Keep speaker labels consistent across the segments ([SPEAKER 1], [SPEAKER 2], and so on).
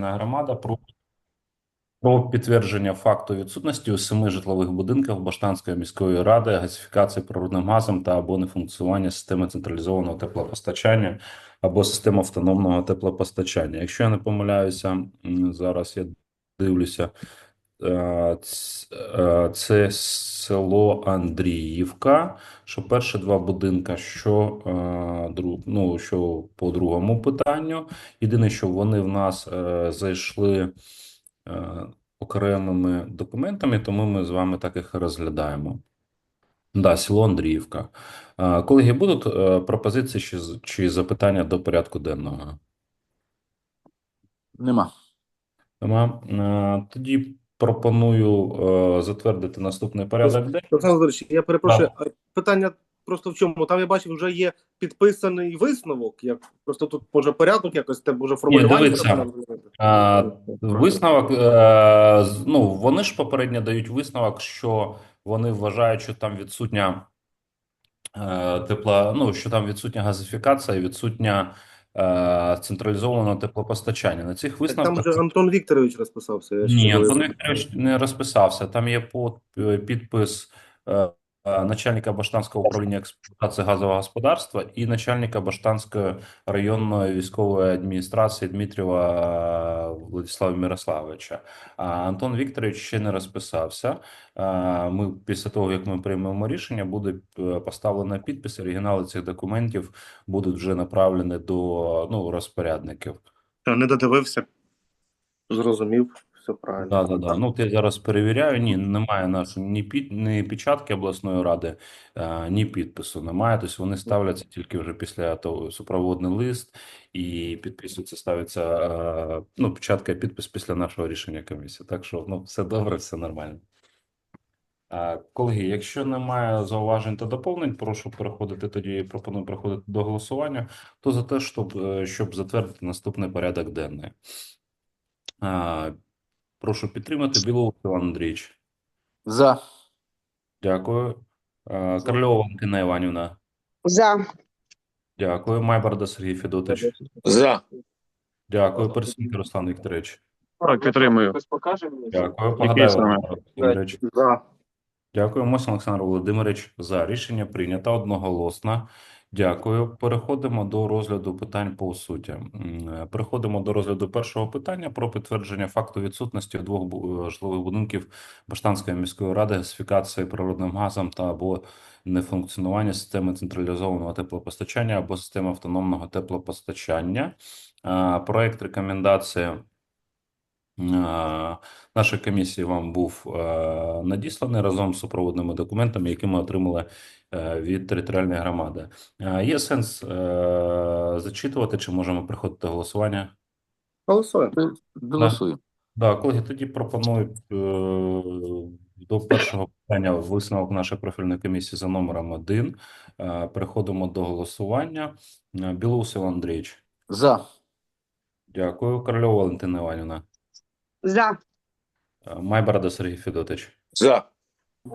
[SPEAKER 1] територіальна громада про, про підтвердження факту відсутності у семи житлових будинках Баштанської міської ради газифікації природним газом та або нефункціонування системи централізованого теплопостачання або системи автономного теплопостачання. Якщо я не помиляюся, зараз я дивлюся. Е, е, Це село Андріївка. Що перші два будинка, що е, ну що по другому питанню. Єдине, що вони в нас зайшли окремими документами, тому ми з вами так їх розглядаємо. Да, село Андріївка. Колеги, будуть пропозиції чи, чи запитання до порядку денного?
[SPEAKER 2] Нема.
[SPEAKER 1] Нема. Тоді пропоную е, затвердити наступний порядок.
[SPEAKER 3] Олександр Володимирович, я перепрошую, а питання просто в чому? Там я бачив, вже є підписаний висновок. Як просто тут може порядок якось те може формулювання.
[SPEAKER 1] дивіться. А, Висновок, е, ну вони ж попередньо дають висновок, що вони вважають, що там відсутня е, тепла, ну що там відсутня газифікація відсутня е, централізоване теплопостачання. На цих
[SPEAKER 3] Так
[SPEAKER 1] висновках
[SPEAKER 3] там вже Антон Вікторович розписався. Я
[SPEAKER 1] ні. Антон Вікторович не розписався. Там є е, підпис е, начальника Баштанського управління експлуатації газового господарства і начальника Баштанської районної військової адміністрації Дмитрієва е, Владислава Мирославовича. А Антон Вікторович ще не розписався. Е, Ми після того, як ми приймемо рішення, буде е, поставлено підпис. Оригінали цих документів будуть вже направлені до ну, розпорядників.
[SPEAKER 3] Не додивився. Зрозумів, все правильно.
[SPEAKER 1] Да, да, да. Ну, ти зараз перевіряю. Ні, немає нашої ні під ні печатки обласної ради, е, ні підпису. Немає. Тобто вони ставляться тільки вже після того супроводний лист і підписується, ставиться е, ну, печатка і підпис після нашого рішення комісії. Так що ну, все добре, все нормально. Колеги, якщо немає зауважень та доповнень, прошу переходити тоді. Пропоную переходити до голосування. То за те, щоб, е, щоб затвердити наступний порядок денний. Прошу підтримати Білоус Іван Андрійович.
[SPEAKER 2] За.
[SPEAKER 1] Дякую. Карльова Валентина Іванівна.
[SPEAKER 4] За.
[SPEAKER 1] Дякую. Майбарда Сергій Федотович.
[SPEAKER 5] За.
[SPEAKER 1] Дякую. Пересуньки Руслан Вікторович.
[SPEAKER 5] Так, підтримую.
[SPEAKER 1] Дякую.
[SPEAKER 5] Який
[SPEAKER 1] Олександр Володимирович.
[SPEAKER 3] За.
[SPEAKER 1] Дякую. Мось Олександр Володимирович. За. Рішення прийнято одноголосно. Дякую. Переходимо до розгляду питань по суті. Е, Переходимо до розгляду першого питання про підтвердження факту відсутності двох е, житлових будинків Баштанської міської ради газифікації природним газом та або нефункціонування системи централізованого теплопостачання або системи автономного теплопостачання. Е, Проект рекомендації нашої комісії вам був е, надісланий разом з супроводними документами, які ми отримали е, від територіальної громади. Е, Є сенс е, зачитувати, чи можемо приходити до голосування?
[SPEAKER 3] Голосуємо.
[SPEAKER 2] Голосую.
[SPEAKER 1] Да, колеги, тоді пропоную е, до першого питання висновок нашої профільної комісії за номером один. Е, Переходимо до голосування. Е, Андрійович.
[SPEAKER 2] За.
[SPEAKER 1] Дякую. Корольова Валентина Іванівна.
[SPEAKER 4] За.
[SPEAKER 1] Е, Майборода Сергій Федотович.
[SPEAKER 5] За.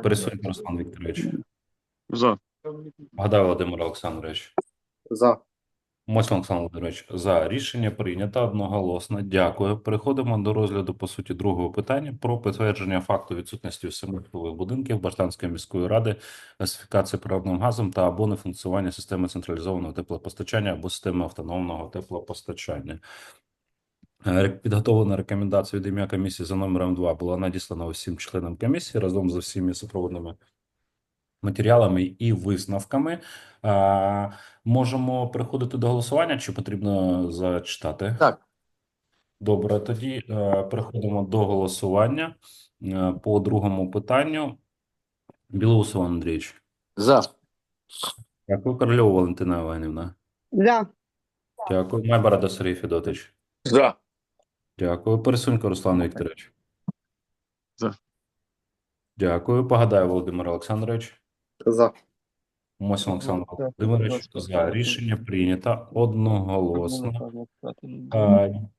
[SPEAKER 1] Пересунько Руслан Вікторович.
[SPEAKER 5] За.
[SPEAKER 1] Гадай Володимир Олександрович.
[SPEAKER 3] За.
[SPEAKER 1] Мось Олександр Володимирович, за рішення прийнято одноголосно. Дякую. Переходимо до розгляду по суті другого питання про підтвердження факту відсутності у будинків Баштанської міської ради газифікації природним газом та або нефункціонування системи централізованого теплопостачання або системи автономного теплопостачання. Підготовлена рекомендація від ім'я комісії за номером 2 була надіслана усім членам комісії разом з усіма супроводними матеріалами і висновками. Можемо переходити до голосування, чи потрібно зачитати?
[SPEAKER 2] Так.
[SPEAKER 1] Добре, тоді е, переходимо до голосування е, по другому питанню. Білоус Іван Андрійович.
[SPEAKER 2] За.
[SPEAKER 1] Дякую. Корольова Валентина Іванівна.
[SPEAKER 4] За.
[SPEAKER 1] Дякую. Майборода Сергій Федотович.
[SPEAKER 5] За.
[SPEAKER 1] Дякую. Пересунько Руслан Вікторович.
[SPEAKER 5] За.
[SPEAKER 1] Дякую. Погадай Володимир Олександрович.
[SPEAKER 3] За.
[SPEAKER 1] Мосін Олександр Володимирович. За рішення прийнято одноголосно.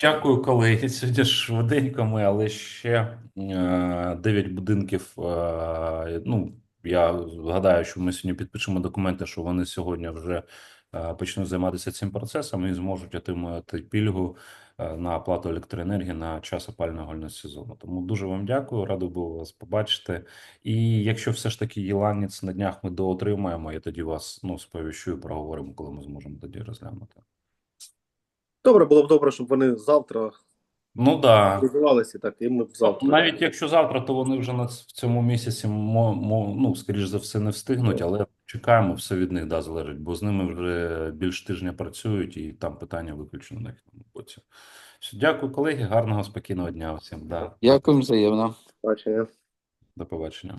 [SPEAKER 1] Дякую, колеги. Сьогодні швиденько ми, але ще е, 9 будинків. е, Ну, я гадаю, що ми сьогодні підпишемо документи, що вони сьогодні вже почнуть займатися цим процесом і зможуть отримувати пільгу е, на оплату електроенергії на час опалювального сезону. Тому дуже вам дякую, радий був вас побачити. І якщо все ж таки Єланець на днях ми доотримаємо, я тоді вас ну сповіщу і проговоримо, коли ми зможемо тоді розглянути.
[SPEAKER 3] Добре, було б добре, щоб вони завтра
[SPEAKER 1] Ну да.
[SPEAKER 3] так, і ми завтра.
[SPEAKER 1] Навіть якщо завтра, то вони вже в цьому місяці ну, скоріш за все, не встигнуть, але чекаємо, все від них да, залежить, бо з ними вже більш тижня працюють, і там питання виключено на їхньому боці. Все, дякую, колеги. Гарного спокійного дня всім. Да.
[SPEAKER 2] Дякую взаємно.
[SPEAKER 3] Бачення.
[SPEAKER 1] До побачення.